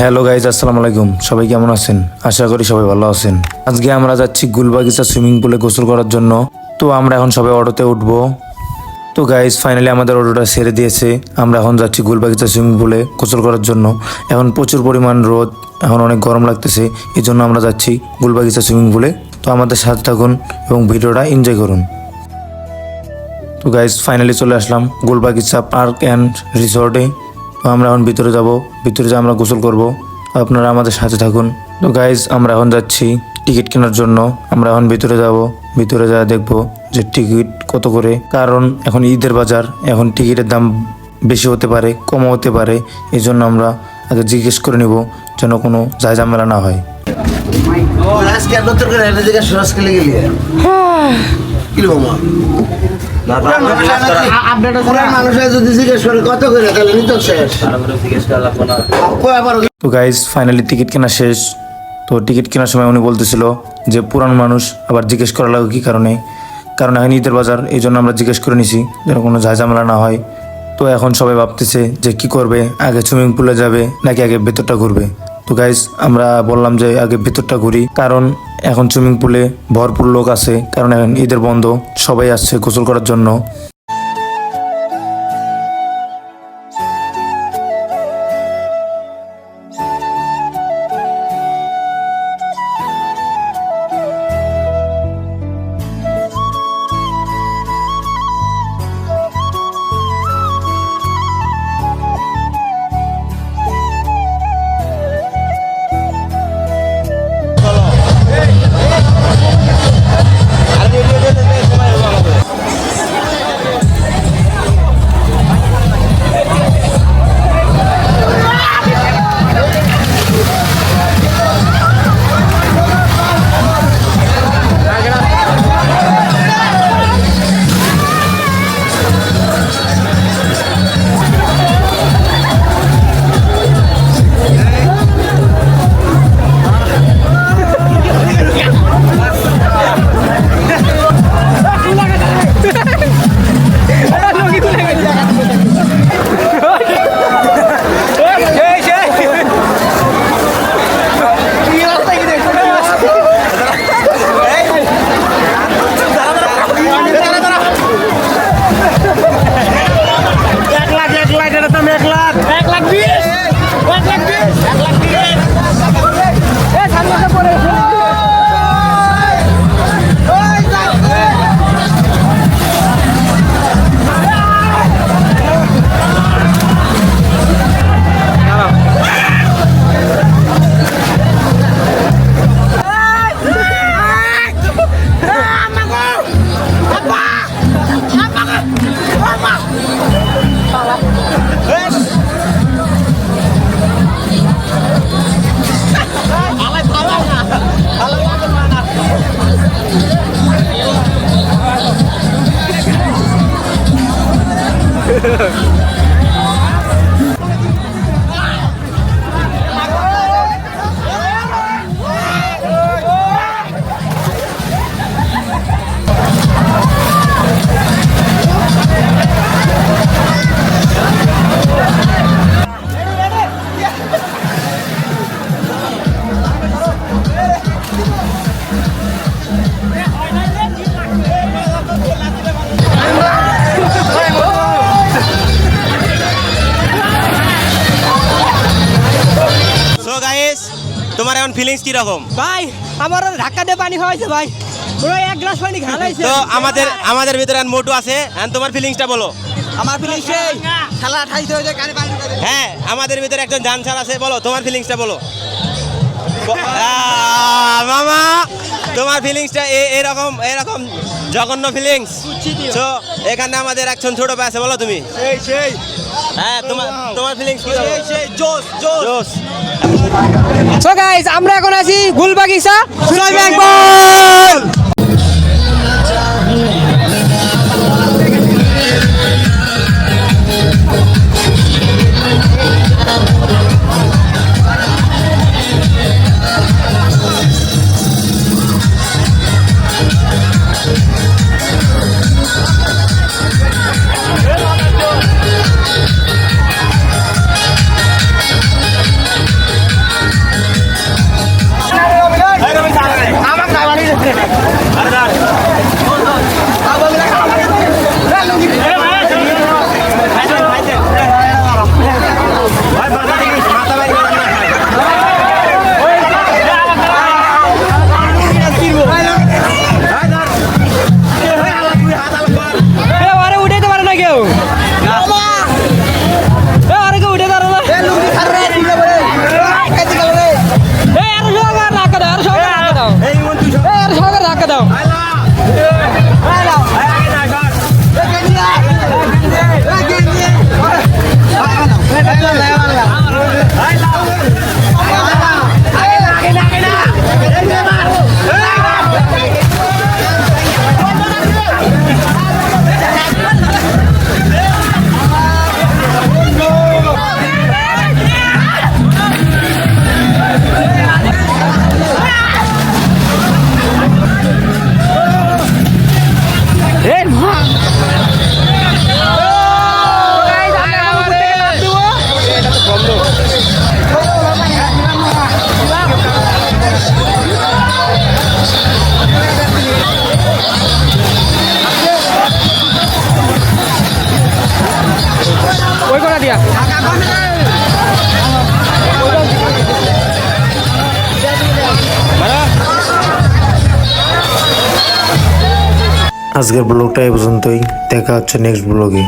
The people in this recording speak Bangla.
হ্যালো গাইজ, আসসালামু আলাইকুম। সবাই কেমন আছেন? আশা করি সবাই ভালো আছেন। আজকে আমরা যাচ্ছি গুলবাগিচা সুইমিং পুলে গোসল করার জন্য। তো আমরা এখন সবাই অটোতে উঠবো। তো গাইজ ফাইনালি আমাদের অটোটা সেরে দিয়েছে। আমরা এখন যাচ্ছি গুলবাগিচা সুইমিং পুলে গোসল করার জন্য। এখন প্রচুর পরিমাণ রোদ, এখন অনেক গরম লাগতেছে। এই জন্য আমরা যাচ্ছি গুলবাগিচা সুইমিং পুলে। তো আমাদের সাথে থাকুন এবং ভিডিওটা এনজয় করুন। তো গাইজ ফাইনালি চলে আসলাম গুলবাগিচা পার্ক অ্যান্ড রিসর্টে। তো আমরা এখন ভিতরে যাব। ভিতরে যা আমরা গোসল করব আপনারা আমাদের সাথে থাকুন। তো গাইজ আমরা এখন যাচ্ছি টিকিট কেনার জন্য। আমরা এখন ভিতরে যাব। ভিতরে যা দেখব যে টিকিট কত করে। কারণ এখন ঈদের বাজার এখন টিকিটের দাম বেশি হতে পারে কমও হতে পারে। এই জন্য আমরা আগে জিজ্ঞেস করে নিব যেন কোনো যায় ঝামেলা না হয়। আজকে নতুন করে একটা জায়গায় সরস খেলে গেলি? কি লো মা পুরান মানুষের যদি জিজ্ঞেস করে কত করে? তাহলে নিত শেষ। কয়বার তো গাইজ ফাইনালি টিকিট কেনা শেষ। তো টিকিট কেনার সময় উনি বলতেছিল যে পুরান মানুষ আবার জিজ্ঞেস করা লাগবে কী কারণে? কারণ এখন ঈদের বাজার এই জন্য আমরা জিজ্ঞেস করে নিছি যেন কোনো ঝামেলা না হয়। তো এখন সবাই ভাবতেছে যে কি করবে? আগে সুইমিং পুলে যাবে নাকি আগে ভেতরটা ঘুরবে? তো গাইজ আমরা বললাম যে আগে ভেতরটা ঘুরি, কারণ এখন সুইমিং পুলে ভরপুর লোক আছে, কারণ এখন ঈদের বন্ধ, সবাই আসছে গোসল করার জন্য। 好了。哎。哈哈，拿来拿来啊！拿来就完了。呵呵。তোমার এখন ফিলিংস কি রকম ভাই আমার ধাক্কা দিয়ে পানি খাওয়াইছে ভাই। পুরো এক গ্লাস পানি খাওয়াইছে। তো আমাদের আমাদের ভিতরে এখন মোটু আছে। তোমার ফিলিংসটা বলো। আমার ফিলিংস খেলা ঠাইতে হয়ে যায় কানে পানি হ্যাঁ আমাদের ভিতরে একজন ডান্সার আছে বলো তোমার ফিলিংসটা বলো। মামা তোমার ফিলিংসটা এরকম এরকম জঘন্য ফিলিংস তো এখানে আমাদের একজন ছোট ভাই আছে বলো তুমি। সেই সেই। হ্যাঁ তোমার তোমার ফিলিংস কি? জোস সো গাইস আমরা এখন আছি গুলবাগিচা সুরাজ ব্যাংক আজকের ব্লগটা এ পর্যন্তই। দেখা হচ্ছে নেক্সট ব্লগে।